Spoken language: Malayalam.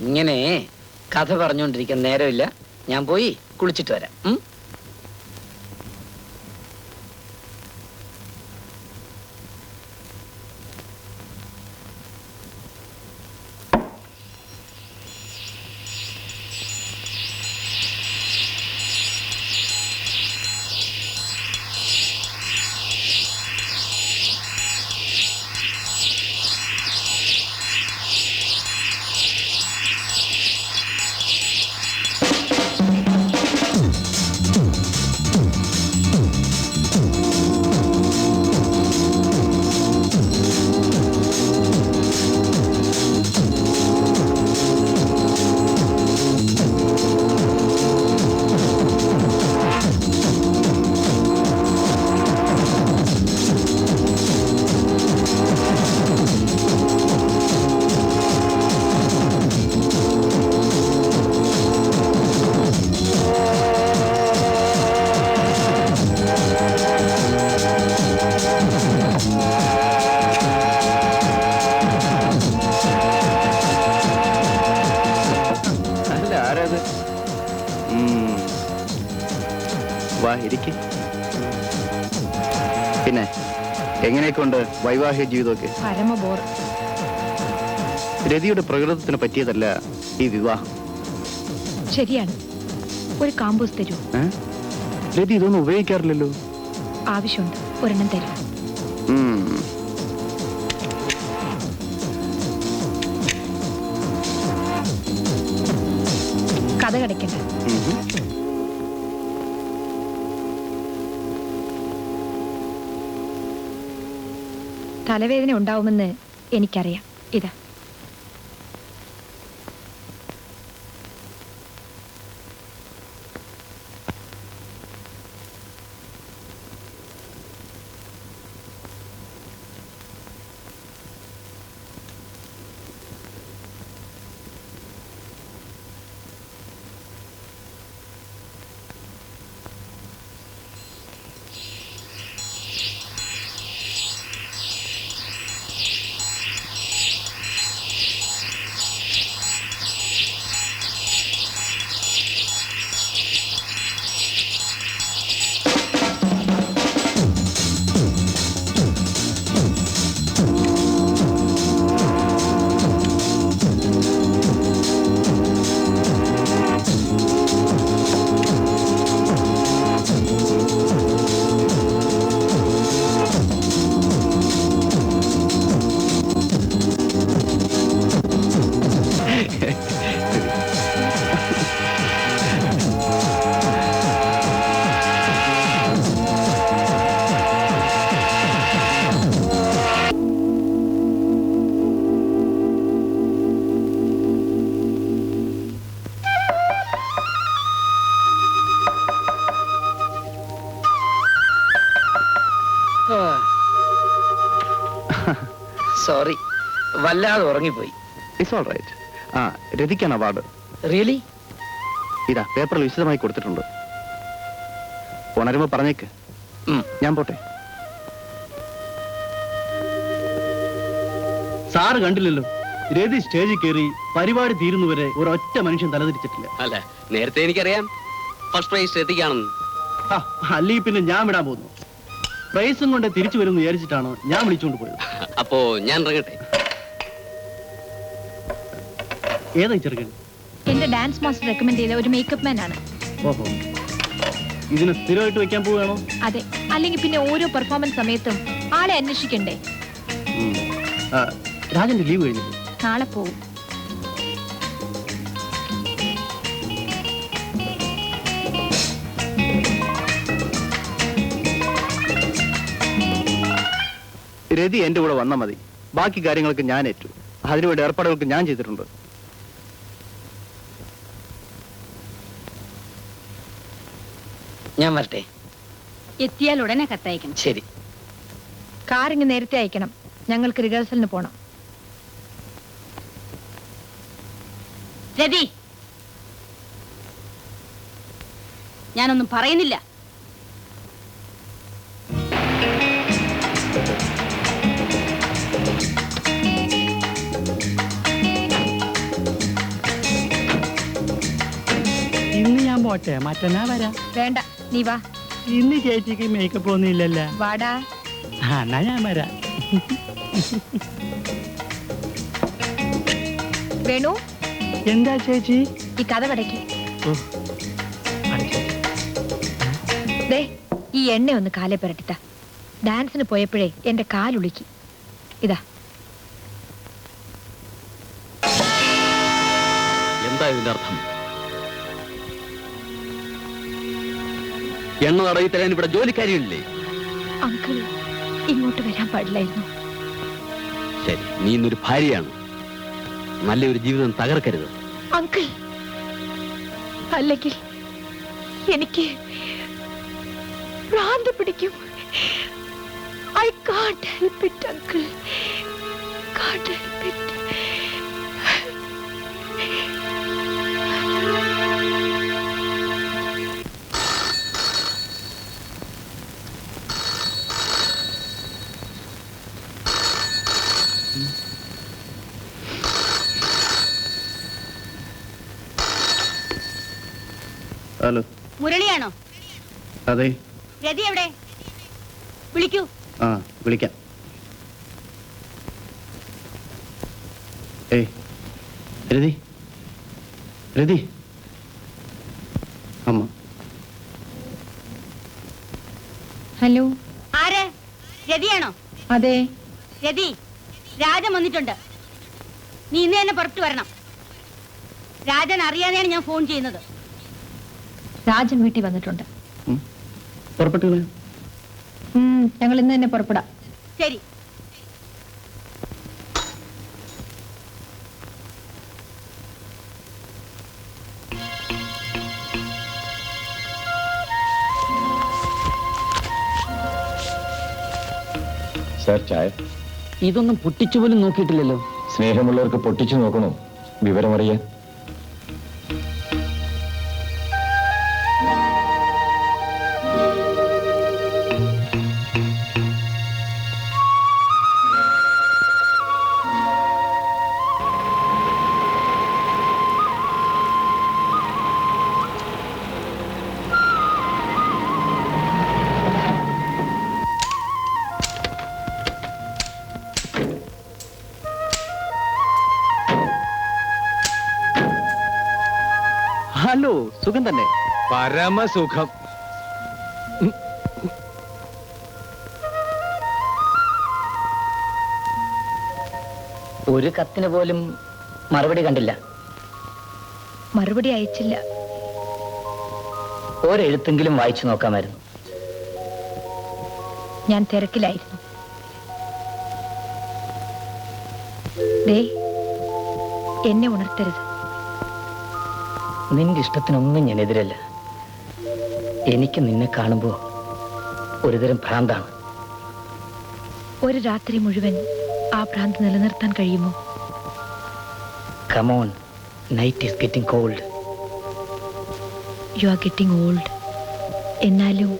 ഇങ്ങനെ കഥ പറഞ്ഞുകൊണ്ടിരിക്കാൻ നേരമില്ല. ഞാൻ പോയി കുളിച്ചിട്ട് വരാം. പിന്നെ എങ്ങനെയൊക്കെയുണ്ട് വൈവാഹിക ജീവിതമൊക്കെ? രതിയുടെ പ്രകൃതത്തിന് പറ്റിയതല്ല ഈ വിവാഹം. ശരിയാണ്. ഒരു കാമ്പൂസ് തരൂ. ഏ? രതി ഇതൊന്നും ഉപയോഗിക്കാറില്ലല്ലോ. ആവശ്യമുണ്ട്. ഒരെണ്ണം തരൂ. ഉം. കഥ കടയ്ക്കണ്ട. ഉം. തലവേദന ഉണ്ടാവുമെന്ന് എനിക്കറിയാം. ഇതാ. സോറി. വല്ലാതെ ഉറങ്ങിപ്പോയി. ഇറ്റ്സ് ഓൾ റൈറ്റ് ആ രതിക്കാണ് അവാർഡ്. റിയലി ഇതാ പേപ്പറിൽ വിശദമായി കൊടുത്തിട്ടുണ്ട്. ഉണരുമ്പോ പറഞ്ഞേക്ക്. ഞാൻ പോട്ടെ. സാറ് കണ്ടില്ലല്ലോ. രതി സ്റ്റേജിൽ കയറി പരിപാടി തീരുന്നവരെ ഒരൊറ്റ മനുഷ്യൻ തലതിരിച്ചിട്ടില്ല. അല്ല നേരത്തെ എനിക്കറിയാം. ഫസ്റ്റ് പ്രൈസ് എത്തിക്കാണെന്ന് ആ, അല്ലെങ്കിൽ പിന്നെ ഞാൻ വിടാൻ പോകുന്നു. പ്രൈസും കൊണ്ട് തിരിച്ചു വരുമെന്ന് വിചാരിച്ചിട്ടാണ് ഞാൻ വിളിച്ചുകൊണ്ട് പോയത്. അപ്പോ ഞാൻ ഇറങ്ങട്ടെ. ഏതാ ചെറുക്കൻ? എന്റെ ഡാൻസ് മാസ്റ്റർ റെക്കമെൻഡ് ചെയ്ത ഒരു മേക്കപ്പ് മാൻ ആണ്. ഓഹോ. ഇതിന് സ്ഥിരമായിട്ട് വെക്കാൻ പോവുകയാണോ? അതെ. അല്ലെങ്കിൽ പിന്നെ ഓരോ പെർഫോമൻസ് സമയത്തും ആളെ അന്വേഷിക്കണ്ടേ? ആ, രാജന്റെ ലീവ് കഴിഞ്ഞു നാളെ പോവും. രതി എന്റെ കൂടെ വന്നാൽ മതി. ബാക്കി കാര്യങ്ങൾക്ക് ഞാൻ ഏറ്റു. അതിനുവേണ്ടി ഏർപ്പാടുകൾക്ക് ഞാൻ ചെയ്തിട്ടുണ്ട്. ഞാൻ വരട്ടെ. എത്തിയാൽ ഉടനെ കത്തയക്കണം. ശരി. കാറിങ് നേരത്തെ അയക്കണം. ഞങ്ങൾക്ക് റിഹേഴ്സലിന് പോണം. രതി! ഞാനൊന്നും പറയുന്നില്ല. മോട്ടെ മറ്റന്നാ വരാം. വേണ്ട നീ വാ. ഇന്ന് ചേച്ചിക്ക് മേക്കപ്പ് ഒന്നും ഇല്ലല്ല? വാടാ. ആ എന്നാ ഞാൻ വരാ. വേണു എന്താ ചേച്ചി? ഈ കഥ ഓ, അടച്ചോ. ദേ ഈ എണ്ണ ഒന്ന് കാലെ പുരട്ടിത്ത. ഡാൻസിന് പോയപ്പോഴേ എന്റെ കാലുളുക്കി ഇതാ. എന്താ ഇതിന്റെ അർത്ഥം? എണ്ണ തടവി തരാൻ ഇവിടെ ജോലിക്കാരിയില്ലേ അങ്കിൾ ഇങ്ങോട്ട് വരാൻ പാടില്ലായിരുന്നു. ശരി നീ ഇന്നൊരു ഭാര്യയാണ്. നല്ലൊരു ജീവിതം തകർക്കരുത്. അങ്കിൾ അല്ലെങ്കിൽ എനിക്ക് ഭ്രാന്ത് പിടിക്കും. I can't help it uncle. Can't help it hello. മുരളിയാണോ? അതെ. രതി എവിടെ? വിളിക്കൂ. ആ വിളിക്കാം. ഏയ് രതി. രതി. അമ്മ. ഹലോ. ആര്? രതിയാണോ? അതെ. രതി രാജൻ വന്നിട്ടുണ്ട്. നീ ഇന്ന് തന്നെ പുറത്തു വരണം. രാജൻ അറിയാതെയാണ് ഞാൻ ഫോൺ ചെയ്യുന്നത്. രാജൻ വീട്ടിൽ വന്നിട്ടുണ്ട്. ഞങ്ങൾ ഇന്ന് തന്നെ പുറപ്പെടാം. ശരി. സാർ ചായ. ഇതൊന്നും പൊട്ടിച്ചു പോലും നോക്കിയിട്ടില്ലല്ലോ. സ്നേഹമുള്ളവർക്ക് പൊട്ടിച്ചു നോക്കണോ? വിവരമറിയാൻ. ഹലോ സുഖം തന്നെ. പരമസുഖം. ഒരു കത്തിന് പോലും മറുപടി കണ്ടില്ല. മറുപടി അയച്ചില്ല. ഒരെഴുത്തെങ്കിലും വായിച്ചു നോക്കാമായിരുന്നു. ഞാൻ തിരക്കിലായിരുന്നു. ദേ എന്നെ ഉണർത്തരുത്. നിന്റെ ഇഷ്ടത്തിനൊന്നും ഞാൻ എതിരല്ല. എനിക്ക് നിന്നെ കാണുമ്പോ ഒരുതരം ഭ്രാന്താണ്. ഒരു രാത്രി മുഴുവൻ ആ ഭ്രാന്ത് നിലനിർത്താൻ കഴിയുമോ? Come on night is getting cold you are getting old എന്നാലും